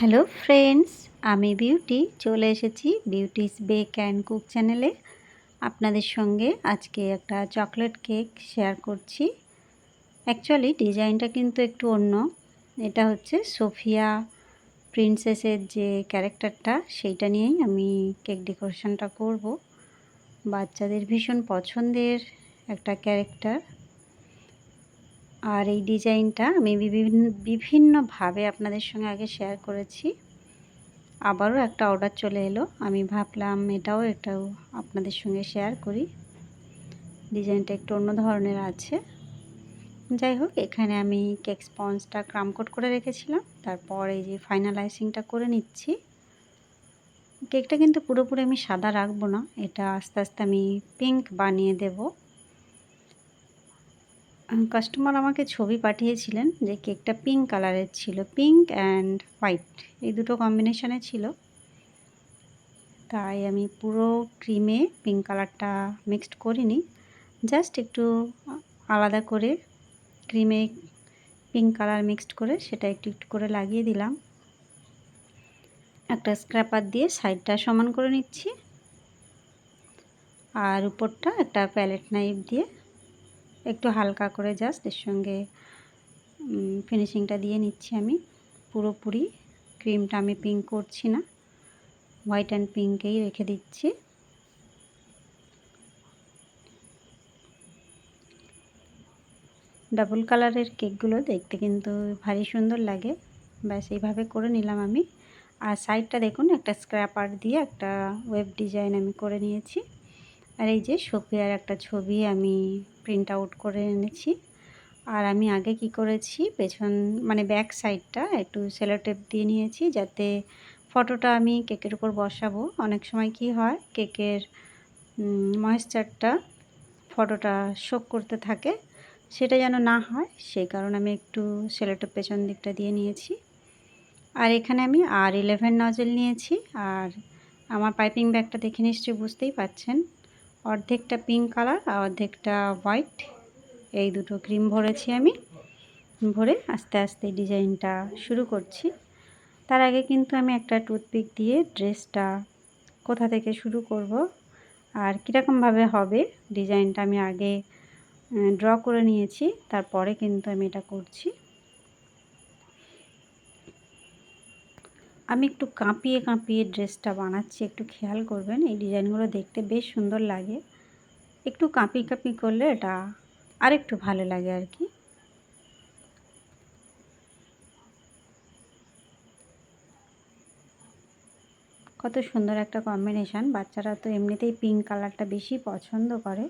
Hello friends, আমি beauty. চলে এসেছি বিউটিস বেক অ্যান্ড কুক চ্যানেলে। আপনাদের সঙ্গে আজকে একটা চকলেট কেক শেয়ার করছি। অ্যাকচুয়ালি ডিজাইনটা কিন্তু একটু অন্য। এটা হচ্ছে সোফিয়া প্রিন্সেসের যে ক্যারেক্টারটা, সেইটা নিয়েই আমি কেক ডেকোরেশনটা করব। বাচ্চাদের ভীষণ পছন্দের একটা ক্যারেক্টার। আর এই ডিজাইনটা আমি বিভিন্ন বিভিন্নভাবে আপনাদের সঙ্গে আগে শেয়ার করেছি। আবারও একটা অর্ডার চলে এলো। আমি ভাবলাম এটাও একটাও আপনাদের সঙ্গে শেয়ার করি। ডিজাইনটা একটু অন্য ধরনের আছে। যাই হোক, এখানে আমি কেক স্পঞ্জটা ক্রামকোট করে রেখেছিলাম। তারপর এই যে ফাইনালাইসিংটা করে নিচ্ছি। কেকটা কিন্তু পুরোপুরি আমি সাদা রাখব না। এটা আস্তে আস্তে আমি পিঙ্ক বানিয়ে দেবো। কাস্টমার আমাকে ছবি পাঠিয়েছিলেন যে কেকটা পিঙ্ক কালারের ছিল পিঙ্ক অ্যান্ড হোয়াইট এই দুটো কম্বিনেশনে ছিল। তাই আমি পুরো ক্রিমে পিঙ্ক কালারটা মিক্সড করিনি। জাস্ট একটু আলাদা করে ক্রিমে পিঙ্ক কালার মিক্সড করে সেটা একটু একটু করে লাগিয়ে দিলাম। একটা স্ক্র্যাপার দিয়ে সাইডটা সমান করে নিচ্ছি। আর উপরটা একটা প্যালেট নাইফ দিয়ে একটু হালকা করে জাস্ট এর সঙ্গে ফিনিশিংটা দিয়ে নিচ্ছি আমি। পুরোপুরি ক্রিমটা আমি পিঙ্ক করছি না। হোয়াইট অ্যান্ড পিঙ্কেই রেখে দিচ্ছি। ডাবল কালারের কেকগুলো দেখতে কিন্তু ভারী সুন্দর লাগে। ব্যাস, এইভাবে করে নিলাম আমি। আর সাইডটা দেখুন, একটা স্ক্র্যাপার দিয়ে একটা ওয়েব ডিজাইন আমি করে নিয়েছি। আর এই যে সোফিয়ার একটা ছবি আমি প্রিন্ট আউট করে এনেছি। আর আমি আগে কি করেছি, পেছন মানে ব্যাক সাইডটা একটু সেলোটেপ দিয়ে নিয়েছি যাতে ফটোটা আমি কেকের উপর বসাবো। অনেক সময় কি হয়, কেকের ময়েশ্চারটা ফটোটা শোক করতে থাকে, সেটা যেন না হয়, সেই কারণে আমি একটু সেলোটেপ পেছন দিকটা দিয়ে নিয়েছি। আর এখানে আমি আর ইলেভেন নজেল নিয়েছি। আর আমার পাইপিং ব্যাগটা দেখে নিশ্চয়ই বুঝতেই পাচ্ছেন। অর্ধেকটা পিঙ্ক কালার আর অর্ধেকটা হোয়াইট এই দুটো ক্রিম ভরেছি আমি। ভরে আস্তে আস্তে ডিজাইনটা শুরু করছি। তার আগে কিন্তু আমি একটা টুথপিক দিয়ে ড্রেসটা কোথা থেকে শুরু করব আর কীরকমভাবে হবে ডিজাইনটা আমি আগে ড্র করে নিয়েছি। তারপরে কিন্তু আমি এটা করছি। আমি একটু কাঁপিয়ে কাঁপিয়ে ড্রেসটা বানাচ্ছি, একটু খেয়াল করবেন, এই ডিজাইনগুলো দেখতে বেশ সুন্দর লাগে। একটু কাঁপি কাঁপি করলে এটা আর একটু ভালো লাগে আর কি। কত সুন্দর একটা কম্বিনেশান, বাচ্চারা তো এমনিতেই পিঙ্ক কালারটা বেশি পছন্দ করে।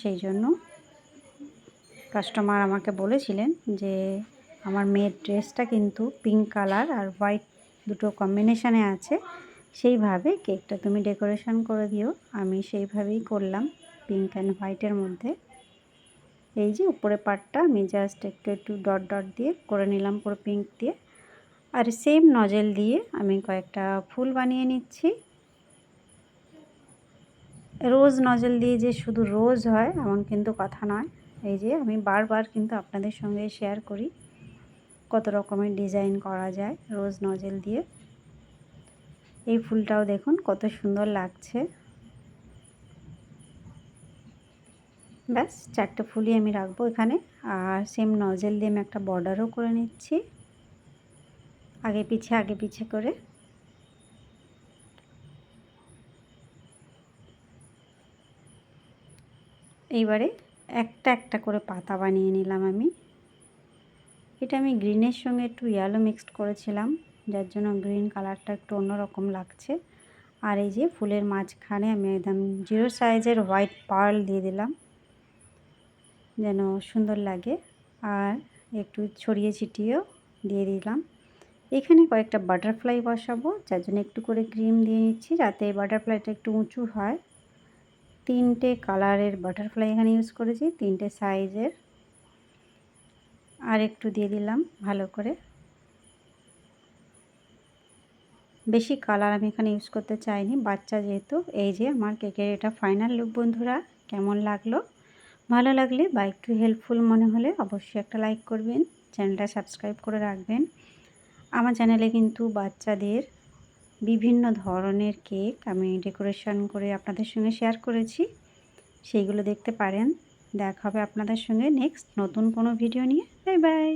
সেই জন্য কাস্টমার আমাকে বলেছিলেন যে আমার মেয়ের ড্রেসটা কিন্তু পিঙ্ক কালার আর হোয়াইট দুটো কম্বিনেশানে আছে। সেইভাবে কেকটা তুমি ডেকোরেশন করে দিও। আমি সেইভাবেই করলাম পিঙ্ক অ্যান্ড হোয়াইটের মধ্যে। এই যে উপরে পাটটা আমি জাস্ট একটু একটু ডট ডট দিয়ে করে নিলাম পুরো পিঙ্ক দিয়ে। আর সেম নজেল দিয়ে আমি কয়েকটা ফুল বানিয়ে নিচ্ছি। রোজ নজেল দিয়ে যে শুধু রোজ হয়, এমন কিন্তু কথা নয়। এই যে আমি বারবার কিন্তু আপনাদের সঙ্গে শেয়ার করি। কত রকমের ডিজাইন করা যায় রোজ নজেল দিয়ে। এই ফুলটাও দেখুন কত সুন্দর লাগছে। ব্যাস, চারটে ফুলই আমি রাখব এখানে। আর সেম নজেল দিয়ে আমি একটা বর্ডারও করে নিচ্ছি। আগে পিছে আগে পিছে করে। এইবারে একটা একটা করে পাতা বানিয়ে নিলাম আমি। এটা আমি গ্রিনের সঙ্গে একটু ইয়েলো মিক্সড করেছিলাম, যার জন্য গ্রিন কালারটা একটু অন্যরকম লাগছে। আর এই যে ফুলের মাঝখানে আমি একদম জিরো সাইজের হোয়াইট পার্ল দিয়ে দিলাম, যেন সুন্দর লাগে। আর একটু ছড়িয়ে ছিটিয়েও দিয়ে দিলাম। এখানে কয়েকটা বাটারফ্লাই বসাবো, যার জন্য একটু করে ক্রিম দিয়ে নিচ্ছি, যাতে বাটারফ্লাইটা একটু উঁচু হয়। তিনটে কালারের বাটারফ্লাই এখানে ইউজ করেছি, তিনটে সাইজের আর একটু দিয়ে দিলাম ভালো করে। বেশি কালার আমি এখানে ইউজ করতে চাইনি। বাচ্চা যেহেতু, এই যে আমার কেকের এটা ফাইনাল লুক বন্ধুরা, কেমন লাগল? ভালো লাগলে বা একটু হেল্পফুল মনে হলে অবশ্যই একটা লাইক করবেন, চ্যানেলটা সাবস্ক্রাইব করে রাখবেন। আমার চ্যানেলে কিন্তু বাচ্চাদের বিভিন্ন ধরনের কেক আমি ডেকোরেশন করে আপনাদের সঙ্গে শেয়ার করেছি। সেইগুলো দেখতে পারেন। দেখা হবে আপনাদের সঙ্গে নেক্সট নতুন কোনো ভিডিও নিয়ে। Bye bye